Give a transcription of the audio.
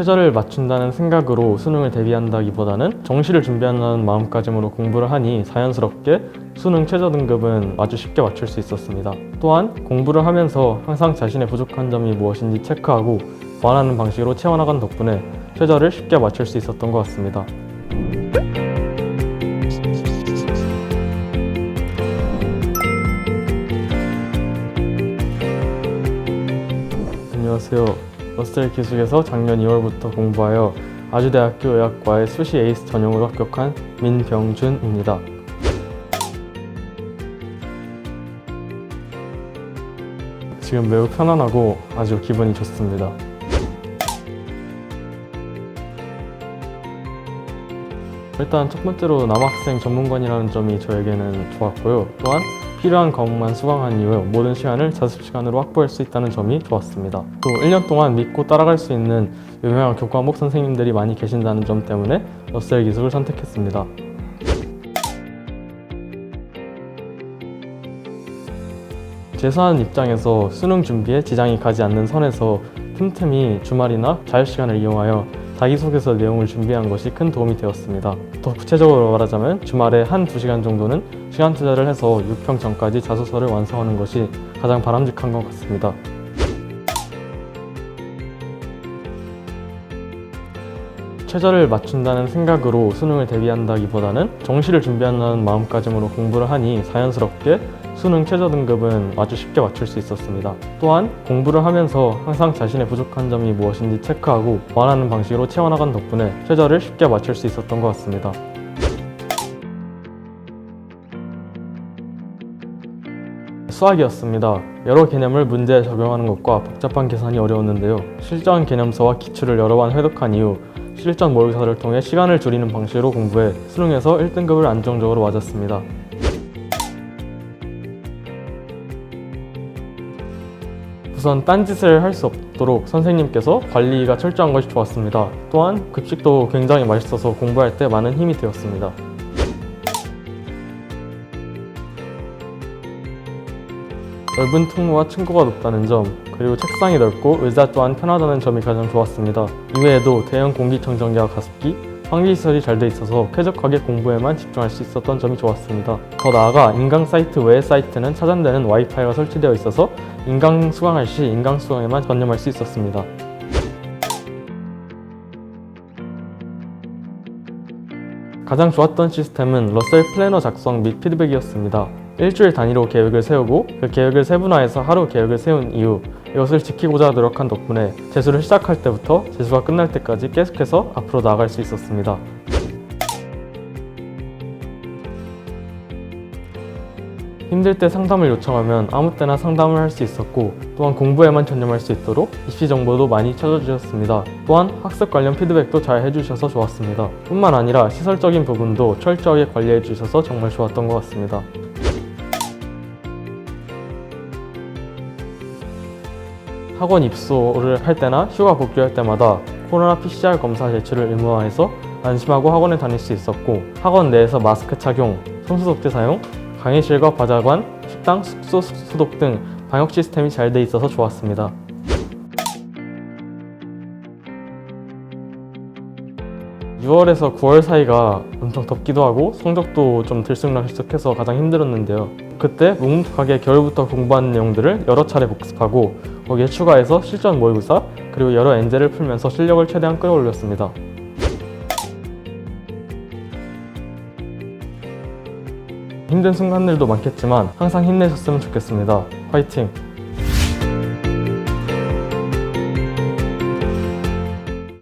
최저를 맞춘다는 생각으로 수능을 대비한다기보다는 정시를 준비한다는 마음가짐으로 공부를 하니 자연스럽게 수능 최저 등급은 아주 쉽게 맞출 수 있었습니다. 또한 공부를 하면서 항상 자신의 부족한 점이 무엇인지 체크하고 보완하는 방식으로 채워나간 덕분에 최저를 쉽게 맞출 수 있었던 것 같습니다. 안녕하세요. 러셀 기숙에서 작년 2월부터 공부하여 아주대학교 의학과의 수시 에이스 전형으로 합격한 민병준입니다. 지금 매우 편안하고 아주 기분이 좋습니다. 일단 첫 번째로 남학생 전문관이라는 점이 저에게는 좋았고요. 또한 필요한 과목만 수강한 이후 모든 시간을 자습 시간으로 확보할 수 있다는 점이 좋았습니다. 또 1년 동안 믿고 따라갈 수 있는 유명한 교과목 선생님들이 많이 계신다는 점 때문에 러셀 기숙을 선택했습니다. 재수하는 입장에서 수능 준비에 지장이 가지 않는 선에서 틈틈이 주말이나 자유시간을 이용하여 자기소개서 내용을 준비한 것이 큰 도움이 되었습니다. 더 구체적으로 말하자면 주말에 한 두시간 정도는 시간 투자를 해서 6평 전까지 자소서를 완성하는 것이 가장 바람직한 것 같습니다. 최저를 맞춘다는 생각으로 수능을 대비한다기보다는 정시를 준비한다는 마음가짐으로 공부를 하니 자연스럽게 수능 최저 등급은 아주 쉽게 맞출 수 있었습니다. 또한 공부를 하면서 항상 자신의 부족한 점이 무엇인지 체크하고 보완하는 방식으로 채워나간 덕분에 최저를 쉽게 맞출 수 있었던 것 같습니다. 수학이었습니다. 여러 개념을 문제에 적용하는 것과 복잡한 계산이 어려웠는데요. 실전 개념서와 기출을 여러 번 회독한 이후 실전 모의고사를 통해 시간을 줄이는 방식으로 공부해 수능에서 1등급을 안정적으로 맞았습니다. 우선 딴짓을 할 수 없도록 선생님께서 관리가 철저한 것이 좋았습니다. 또한 급식도 굉장히 맛있어서 공부할 때 많은 힘이 되었습니다. 넓은 통로와 층고가 높다는 점, 그리고 책상이 넓고 의자 또한 편하다는 점이 가장 좋았습니다. 이외에도 대형 공기청정기와 가습기, 환기시설이 잘 돼 있어서 쾌적하게 공부에만 집중할 수 있었던 점이 좋았습니다. 더 나아가 인강 사이트 외의 사이트는 차단되는 와이파이가 설치되어 있어서 인강 수강할 시 인강 수강에만 전념할 수 있었습니다. 가장 좋았던 시스템은 러셀 플래너 작성 및 피드백이었습니다. 일주일 단위로 계획을 세우고 그 계획을 세분화해서 하루 계획을 세운 이후 이것을 지키고자 노력한 덕분에 재수를 시작할 때부터 재수가 끝날 때까지 계속해서 앞으로 나아갈 수 있었습니다. 힘들 때 상담을 요청하면 아무 때나 상담을 할 수 있었고 또한 공부에만 전념할 수 있도록 입시 정보도 많이 찾아주셨습니다. 또한 학습 관련 피드백도 잘 해주셔서 좋았습니다. 뿐만 아니라 시설적인 부분도 철저하게 관리해 주셔서 정말 좋았던 것 같습니다. 학원 입소를 할 때나 휴가 복귀할 때마다 코로나 PCR 검사 제출을 의무화해서 안심하고 학원에 다닐 수 있었고 학원 내에서 마스크 착용, 손소독제 사용, 강의실과 과자관, 식당, 숙소 소독 등 방역 시스템이 잘 돼 있어서 좋았습니다. (6월에서 9월) 사이가 엄청 덥기도 하고 성적도 좀 들쑥날쑥해서 가장 힘들었는데요 그때 묵묵하게 겨울부터 공부한 내용들을 여러 차례 복습하고 거기에 추가해서 실전 모의고사 그리고 여러 엔제를 풀면서 실력을 최대한 끌어올렸습니다. 힘든 순간들도 많겠지만 항상 힘내셨으면 좋겠습니다. 화이팅!